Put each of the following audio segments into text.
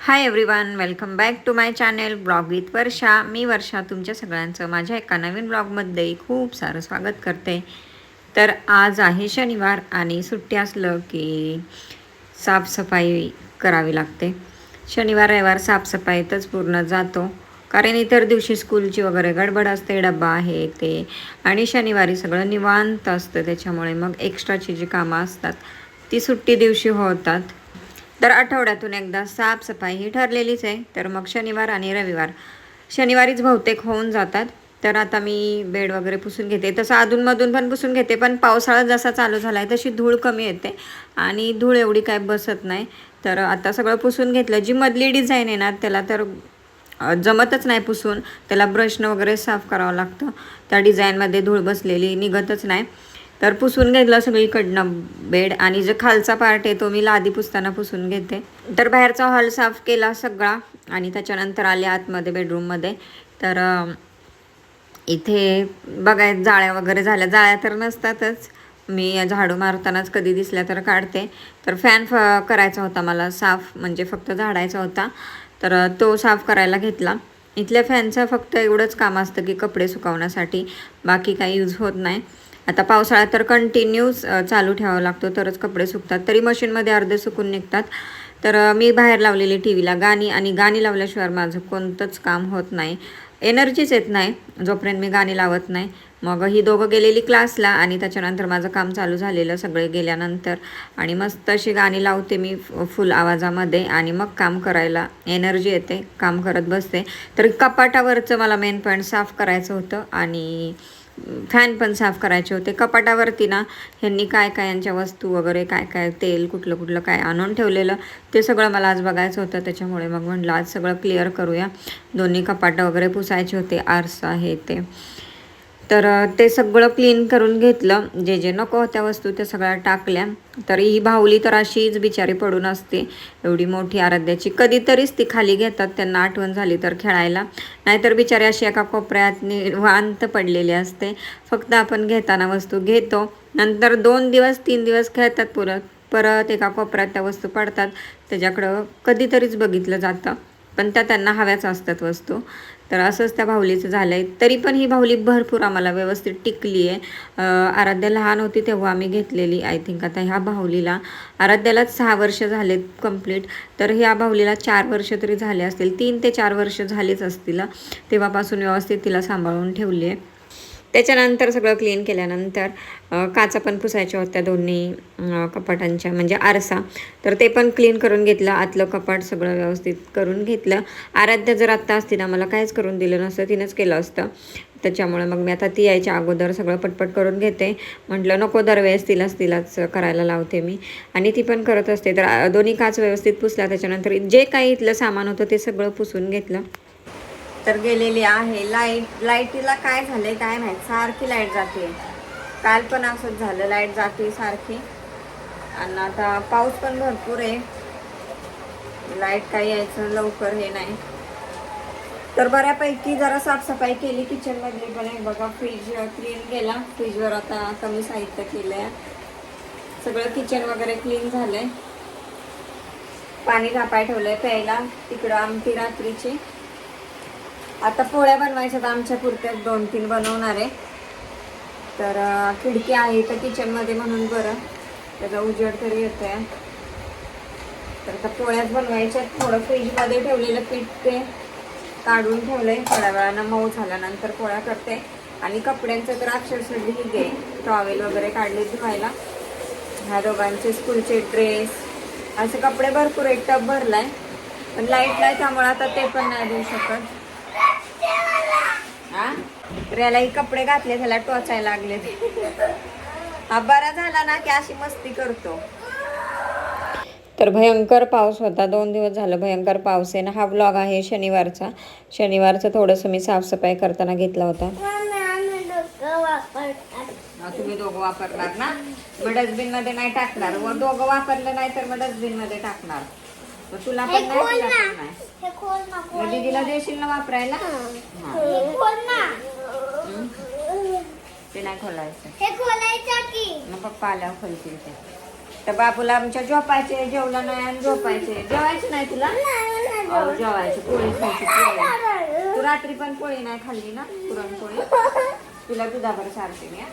Hi everyone welcome back to my channel blog with Varsha मी वर्षा तुमच्या सगळ्यांचं माझ्या एका नवीन ब्लॉगमध्ये खूप सारं स्वागत करते. तर आज आहे शनिवार आणि सुट्टी असलं की साफसफाई करावी लागते. शनिवार रविवार साफसफाईतच पूर्ण जातो. कारण इतर दिवशी स्कूलची वगैरे गडबड असते डब्बा आहे ते. आणि शनिवारी सगळं निवांत असतं त्याच्यामुळे मग एक्स्ट्राची जी कामं असतात ती सुट्टी दिवशी होतात. तर आठवड्यातून एकदा साफसफाई ही ठरलेलीच आहे. तर मग शनिवार आणि रविवार. शनिवारीच बहुतेक होऊन जातात. तर आता मी बेड वगैरे पुसून घेते. तसं अधूनमधून पण पुसून घेते पण पावसाळा जसा चालू झाला आहे तशी धूळ कमी येते आणि धूळ एवढी काय बसत नाही. तर आता सगळं पुसून घेतलं. जी मधली डिझाईन येणार त्याला तर जमतच नाही पुसून. त्याला ब्रशनं वगैरे साफ करावं लागतं. त्या डिझाईनमध्ये धूळ बसलेली निघतच नाही. तर पुसून घेतलं सगळीकडनं बेड आणि जो खालचा पार्ट आहे तो मी लादी पुसताना पुसून घेते. तर बाहेरचा हॉल साफ केला सगळा आणि त्याच्यानंतर आले आतमध्ये बेडरूममध्ये तर इथे बघाय जाळ्या वगैरे झाल्या. जाळ्या तर नसतातच. मी झाडू मारतानाच कधी दिसल्या तर काढते. तर फॅन फ करायचा होता मला साफ म्हणजे फक्त झाडायचा होता. तर तो साफ करायला घेतला. इथल्या फॅनचं फक्त एवढंच काम असतं की कपडे सुकवण्यासाठी. बाकी काही यूज होत नाही. आता पावसाळ्यात तर कंटिन्यूस चालू ठेवावा लागतो तरच कपडे सुकतात. तरी मशीनमध्ये अर्धे सुकून निघतात. तर मी बाहेर लावलेली टी व्हीला गाणी आणि गाणी लावल्याशिवाय माझं कोणतंच काम होत नाही. एनर्जीच येत नाही. जोपर्यंत मी गाणी लावत नाही. मग ही दोघं गेलेली क्लासला आणि त्याच्यानंतर माझं काम चालू झालेलं सगळे गेल्यानंतर. आणि मस्त अशी गाणी लावते मी फ- फुल आवाजामध्ये आणि मग काम करायला एनर्जी येते. काम करत बसते. तर कपाटावरचं मला मेन पॉईंट साफ करायचं होतं आणि फॅन पण साफ करायचे होते. कपाटावरती ना ह्यांनी काय काय यांच्या वस्तू वगैरे काय काय तेल कुठलं कुठलं काय आणून ठेवलेलं ते सगळं मला आज बघायचं होतं. त्याच्यामुळे मग म्हटलं आज सगळं क्लिअर करूया. दोन्ही कपाटं वगैरे पुसायचे होते. आरसा हे ते. तर ते सगळं क्लीन करून घेतलं. जे जे नको होत्या वस्तू त्या सगळ्या टाकल्या. तर ही बाहुली तर अशीच बिचारी पडून असते. एवढी मोठी आराध्याची. कधीतरीच ती खाली घेतात. त्यांना आठवण झाली तर खेळायला. नाहीतर बिचारी अशी एका कोपऱ्यात निवांत पडलेली असते. फक्त आपण घेताना वस्तू घेतो. नंतर दोन दिवस तीन दिवस खेळतात परत परत एका कोपऱ्यात त्या वस्तू पडतात. त्याच्याकडं कधीतरीच बघितलं जातं. पण त्या त्यांना हव्याच असतात वस्तू. तर असंच त्या बाहुलीचं झालं आहे तरी पण ही बाहुली भरपूर आम्हाला व्यवस्थित टिकली आहे आराध्या लहान होती तेव्हा आम्ही घेतलेली आय थिंक आता ह्या बाहुलीला आराध्यालाच सहा वर्ष झालेत कंप्लीट तर ह्या बाहुलीला चार वर्ष तरी झाले असतील. तीन ते चार वर्ष झालीच असतील. तेव्हापासून व्यवस्थित तिला सांभाळून ठेवली आहे त्याच्यानंतर सगळं क्लीन केल्यानंतर काचा पण पुसायच्या होत्या दोन्ही कपाटांच्या म्हणजे आरसा. तर ते पण क्लीन करून घेतलं आतलं कपाट सगळं व्यवस्थित करून घेतलं. आराध्य जर आत्ता असती ना मला काहीच करून दिलं नसतं तिनंच केलं असतं. त्याच्यामुळे मग मी आता ती यायच्या अगोदर सगळं पटपट करून घेते. म्हटलं नको दरवेळेस तिलाच तिलाच करायला लावते मी. आणि ती पण करत असते. तर दोन्ही काच व्यवस्थित पुसल्या त्याच्यानंतर जे काही इथलं सामान होतं ते सगळं पुसून घेतलं. तर गेलेली आहे. लाइट लाईटीला काय झालंय काय माहीत? सारखी लाइट जाते. काल पण असंच झालं लाइट जाते सारखी. आणि आता पाऊस पण भरपूर आहे. लाइट काही यायचं लवकर हे नाही. तर बऱ्यापैकी जरा साफसफाई केली किचनमध्ये पण आहे. बघा फ्रीज क्लीन केला. फ्रीजवर आता कमी साहित्य केलंय. सगळं किचन वगैरे क्लीन झालंय. पाणी तापाय ठेवलंय प्यायला. तिकडं आमटी रात्रीची. आता पोळ्या बनवायच्यात आमच्या पुरत्यात दोन तीन बनवणार आहे. तर खिडकी आहे तर किचनमध्ये म्हणून बरं. त्याचा उजेड तरी येतोय. तर आता पोळ्याच बनवायच्या थोडं फ्रीजमध्ये ठेवलेलं पीठ ते काढून आहे थोड्या वेळानं मऊ झाल्यानंतर पोळ्या करते. आणि कपड्यांचं तर अक्षरशः ढीग आहे. टॉवेल वगैरे काढले धुवायला. ह्या दोघांचे स्कूलचे ड्रेस. असे कपडे भरपूर एक टब आहे पण लाइट नाही त्यामुळे आता ते पण नाही देऊ शकत. हा? तर यालाही कपडे घातले त्याला टोचायला लागले हा बरा झाला ना की अशी मस्ती करतो. तर भयंकर पाऊस होता दोन दिवस झालं भयंकर पाऊस आहे ना. हा ब्लॉग आहे शनिवारचा. शनिवारचं थोडंसं मी साफसफाई करताना घेतला होता. हा, तुम्ही दोघं वापरणार ना? मग डस्टबिनमध्ये नाही टाकणार. मग दोघं वापरलं नाही तर मग डस्टबिनमध्ये टाकणार. मग तुला पण नाही तुला पण नाही. हे खोल ना मग दीदीला देशील ना वापरायला? हा. हे. खोल ना. ते नाही खोलायचं. हे खोलायचं की. मग पप्पा आल्यावर खोलतील ते. तर बाबूला आमच्या झोपायचे जेवलं नाही आणि झोपायचे. जेवायचे नाही तुला? अहो, जेवायची. पोळी खायची पोळी. तू रात्री पण पोळी नाही खाल्ली ना? पुरणपोळी? तुला दुधाभर सारते मी हा.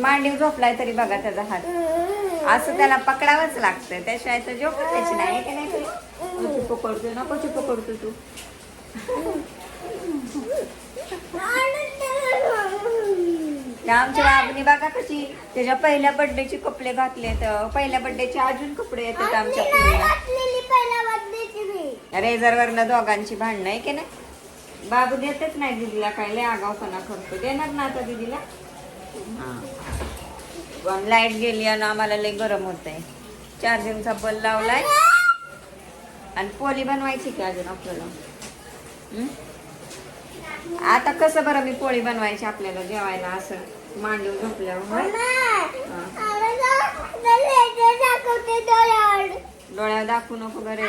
मांडीव झोपलाय तरी बघा त्याचा हात. असं त्याला पकडावंच लागतं त्याशिवाय तर झोपत त्याची नाही की नाही पकडतो ना कशी पकडतो तू. आमच्या बाबूने बघा कशी त्याच्या पहिल्या बर्थडेचे कपडे घातले तर पहिल्या बर्थडेचे अजून कपडे येतात आमच्या पुरीला रेझर वरनं दोघांची भांडणं आहे की नाही? बाबू देतच नाही दीदीला काय लय आगावपणा करतो देणार ना आता दीदीला? पण लाइट गेली आणि आम्हाला लय गरम होत आहे चार्जिंगचा बल्ब लावलाय. आणि पोळी बनवायची की अजून आपल्याला? हं? आता कसं बरं मी पोळी बनवायची आपल्याला जेवायला असं मांडून झोपल्यावर? डोळ्यावर दाखवू नको बरे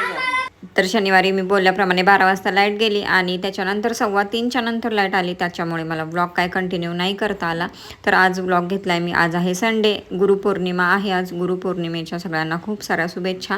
तर शनिवारी मी बोलल्याप्रमाणे बारा वाजता लाइट गेली आणि त्याच्यानंतर सव्वा तीनच्या नंतर लाइट आली. त्याच्यामुळे मला ब्लॉग काय कंटिन्यू नाही करता आला. तर आज व्लॉग घेतला आहे मी. आज आहे संडे. गुरुपौर्णिमा आहे आज. गुरुपौर्णिमेच्या सगळ्यांना खूप साऱ्या शुभेच्छा.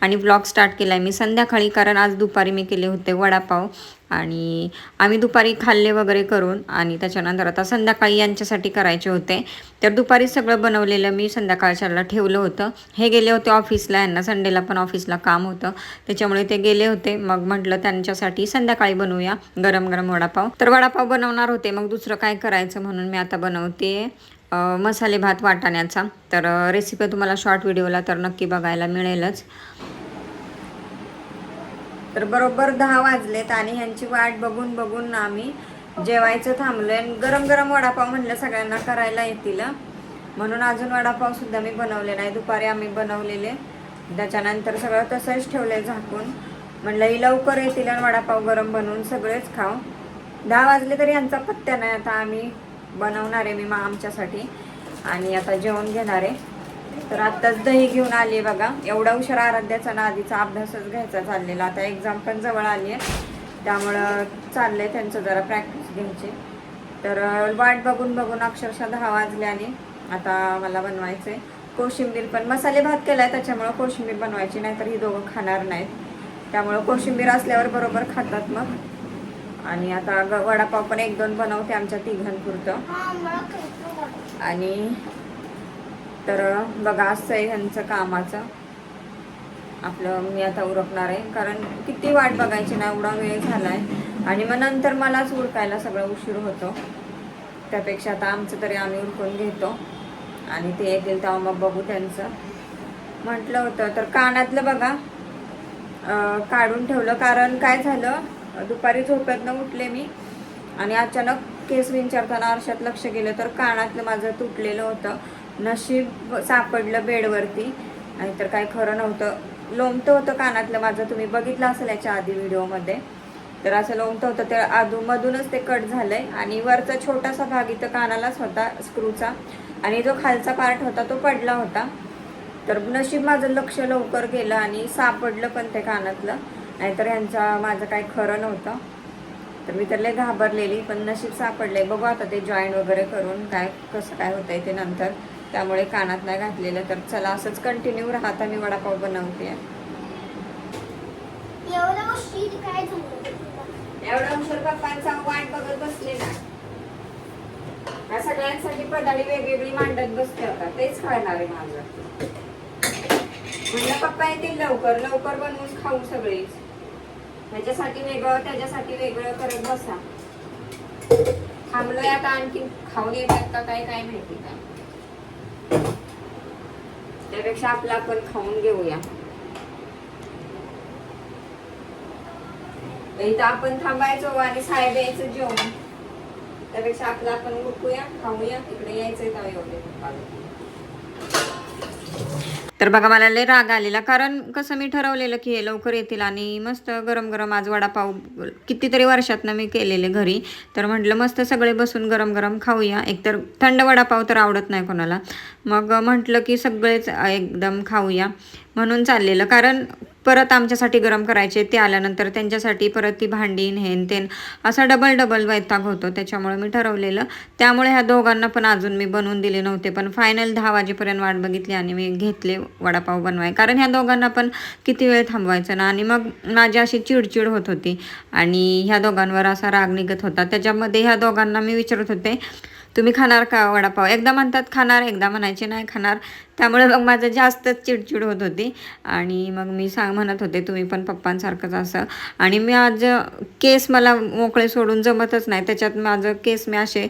आणि ब्लॉग स्टार्ट केला आहे मी संध्याकाळी कारण आज दुपारी मी केले होते वडापाव. आणि आम्ही दुपारी खाल्ले वगैरे करून आणि त्याच्यानंतर आता संध्याकाळी यांच्यासाठी करायचे होते. तर दुपारी सगळं बनवलेलं मी संध्याकाळच्याला ठेवलं होतं. हे गेले होते ऑफिसला यांना संडेला पण ऑफिसला काम होतं. त्याच्यामुळे ते गेले होते. मग म्हटलं त्यांच्यासाठी संध्याकाळी बनवूया. गरम गरम वडापाव. तर वडापाव बनवणार होते. मग दुसरं काय करायचं म्हणून मी आता बनवते मसाले भात वाटाण्याचा. तर रेसिपी तुम्हाला शॉर्ट व्हिडिओला तर नक्की बघायला मिळेलच. तर बरोबर दहा वाजलेत आणि ह्यांची वाट बघून बघून आम्ही जेवायचं थांबलोय. आणि गरम गरम वडापाव म्हणलं सगळ्यांना करायला येतील म्हणून अजून वडापाव सुद्धा मी बनवले नाही. दुपारी आम्ही बनवलेले. त्याच्यानंतर सगळं तसंच ठेवलंय झाकून. म्हणलं ही लवकर येतील आणि वडापाव गरम बनवून सगळेच खाऊ. दहा वाजले तरी यांचा पत्त्या नाही. आता आम्ही बनवणार आहे मी मग आमच्यासाठी. आणि आता जेवण घेणार आहे. तर आत्ताच दही घेऊन आली बघा. एवढा उशार आराध्याचा ना आधीचा अभ्यासच घ्यायचा चाललेला. आता एक्झाम पण जवळ आली आहे त्यामुळं चाललंय त्यांचं जरा प्रॅक्टिस घ्यायची. तर वाट बघून बघून अक्षरशः दहा वाजल्याने आता मला बनवायचं आहे कोशिंबीर पण मसाले भात केलाय त्याच्यामुळं कोशिंबीर बनवायची नाही तर ही दोघं खाणार नाहीत. त्यामुळं कोशिंबीर असल्यावर बरोबर खातात मग. आणि आता ग- वडापाव पण एक दोन बनवते आमच्या तिघांपुरतं. आणि तर बघा असं आहे ह्यांचं कामाचं. आपलं मी आता उरकणार आहे. कारण किती वाट बघायची ना एवढा वेळ झाला आहे आणि मग नंतर मलाच उरकायला सगळं उशीर होतो. त्यापेक्षा आता आमचं तरी आम्ही उरकून घेतो. आणि ते येतील तेव्हा मग बघू त्यांचं. म्हटलं होतं तर कानातलं बघा. काढून ठेवलं. कारण काय झालं दुपारी झोपेतनं उठले मी. आणि अचानक केस विंचारताना आरशात लक्ष गेलं तर कानातलं माझं तुटलेलं होतं. नशीब सापडलं बेडवरती. नाहीतर काय खरं नव्हतं. लोंबतं होतं कानातलं. माझं तुम्ही बघितलं असेल याच्या आधी व्हिडिओमध्ये. तर असं लोंबतं होतं. ते आधूमधूनच ते कट झालंय. आणि वरचा छोटासा भाग इथं कानालाच होता स्क्रूचा. आणि जो खालचा पार्ट होता तो पडला होता. तर नशीब माझं लक्ष लवकर गेलं आणि सापडलं पण ते कानातलं. नाहीतर ह्यांचा माझं काही खरं नव्हतं. तर मी तर लय घाबरलेली पण नशीब सापडले बघू आता ते जॉईन वगैरे करून काय कसं काय होतंय ते नंतर. त्यामुळे कानात नाही घातलेलं. तर चला असंच कंटिन्यू राहता मी वडापाव बनवते. एवढं उशीर पप्पांचा वाट बघत बसले ना. सगळ्यांसाठी पदाडी वेगवेगळी मांडत बसते आता. तेच खाणार आहे माझं. म्हणलं पप्पा येतील लवकर. लवकर बनवून खाऊ सगळेच. त्याच्यासाठी वेगळं त्याच्यासाठी वेगळं करत बसा. थांबलोय आता आणखी खाऊन येतात का काय काय माहिती काय. त्यापेक्षा आपलं आपण खाऊन घेऊया. इथं आपण थांबायचो आणि साहेब यायचं जेवण. त्यापेक्षा आपलं आपण उठूया खाऊया इकडे यायचंय का एवढे. तर बघा मला लय राग आलेला. कारण कसं मी ठरवलेलं की हे लवकर येतील आणि मस्त गरम गरम आज वडापाव कितीतरी वर्षातनं मी केलेले घरी. तर म्हटलं मस्त सगळे बसून गरम गरम खाऊया. एकतर थंड वडापाव तर आवडत नाही कोणाला. मग म्हटलं की सगळेच एकदम खाऊया. म्हणून चाललेलं. कारण परत आमच्यासाठी गरम करायचे ते आल्यानंतर त्यांच्यासाठी परत ती भांडी हेन तेन असा डबल डबल वैताग होतो. त्याच्यामुळे मी ठरवलेलं त्यामुळे ह्या दोघांना पण अजून मी बनवून दिले नव्हते. पण फायनल दहा वाजेपर्यंत वाट बघितली आणि मी घेतले वडापाव बनवाय. कारण ह्या दोघांना पण किती वेळ थांबवायचं ना? आणि मग माझी अशी चिडचिड होत होती. आणि ह्या दोघांवर असा राग निघत होता. त्याच्यामध्ये ह्या दोघांना मी विचारत होते तुम्ही खाणार का वडापाव? एकदा म्हणतात खाणार एकदा म्हणायचे नाही खाणार. त्यामुळे मग माझं जास्तच चिडचिड होत होती. आणि मग मी सांग म्हणत होते तुम्ही पण पप्पांसारखंच असं. आणि मी आज केस मला मोकळे सोडून जमतच नाही. त्याच्यात माझं केस मी असे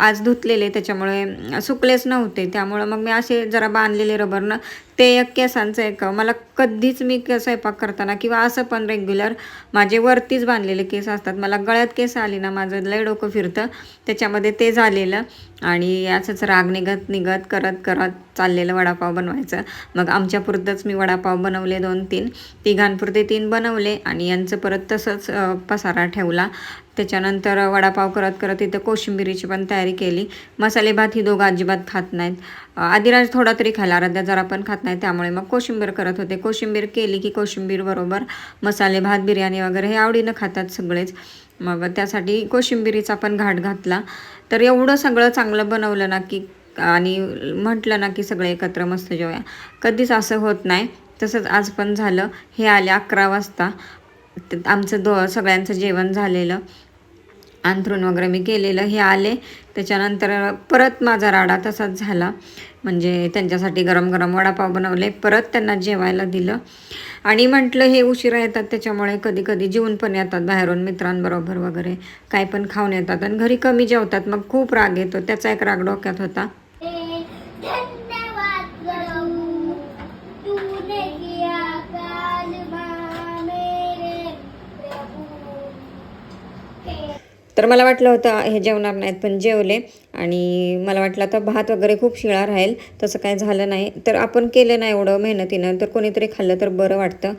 आज धुतलेले. त्याच्यामुळे सुकलेच नव्हते. त्यामुळं मग मी असे जरा बांधलेले रबरनं ते एक केसांचं एक मला कधीच मी के- स्वयंपाक करताना किंवा असं पण रेग्युलर माझे वरतीच बांधलेले केस असतात. मला गळ्यात केस आली ना माझं लय डोकं फिरतं. त्याच्यामध्ये ते झालेलं आणि असंच राग निघत निघत करत करत चाललेलं वडापाव बनवायचं. मग आमच्यापुरतंच मी वडापाव बनवले दोन तीन तिघांपुरते तीन बनवले आणि यांचं परत तसंच पसारा ठेवला. त्याच्यानंतर वडापाव करत करत इथं कोशिंबिरीची पण तयारी केली. मसाले भात ही दोघं अजिबात खात नाहीत. आदिराज थोडा तरी खायला अर्ध्या जरा पण खात नाही त्यामुळे मग कोशिंबीर करत होते. कोशिंबीर केली की कोशिंबीरबरोबर मसाले भात बिर्याणी वगैरे हे आवडीनं खातात सगळेच. मग त्यासाठी कोशिंबिरीचा पण घाट घातला. तर एवढं सगळं चांगलं बनवलं ना की आणि म्हटलं ना की सगळे एकत्र मस्त जेवूया. कधीच असं होत नाही. तसंच आज पण झालं. हे आले अकरा वाजता. आमचं दो सगळ्यांचं जेवण झालेलं. अंथरून वगैरे मी केलेलं हे आले. त्याच्यानंतर परत माझा राडा तसाच झाला. म्हणजे त्यांच्यासाठी गरम गरम वडापाव बनवले. परत त्यांना जेवायला दिलं. आणि म्हटलं हे उशिरा येतात त्याच्यामुळे कधी कधी जेवून पण येतात बाहेरून मित्रांबरोबर वगैरे. काय पण खाऊन येतात आणि घरी कमी जेवतात. मग खूप राग येतो. त्याचा एक राग डोक्यात होता. तर मला वाटलं होतं हे जेवणार नाहीत पण जेवले. आणि मला वाटलं आता भात वगैरे खूप शिळा राहील तसं काय झालं नाही. तर आपण केलं नाही एवढं मेहनतीनं तर कोणीतरी खाल्लं तर बरं वाटतं.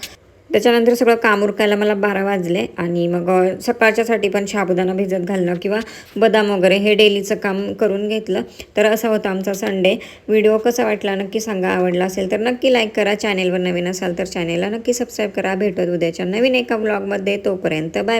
त्याच्यानंतर सगळं काम उरकायला मला बारा वाजले आणि मग सकाळच्यासाठी पण साबुदाणा भिजत घालणं किंवा बदाम वगैरे हे डेलीचं काम करून घेतलं. तर असा होता आमचा संडे व्हिडिओ कसा वाटला नक्की सांगा. आवडला असेल तर नक्की लाईक करा. चॅनेलवर नवीन असाल तर चॅनेलला नक्की सबस्क्राईब करा. भेटत उद्याच्या नवीन एका ब्लॉगमध्ये तोपर्यंत बाय बाय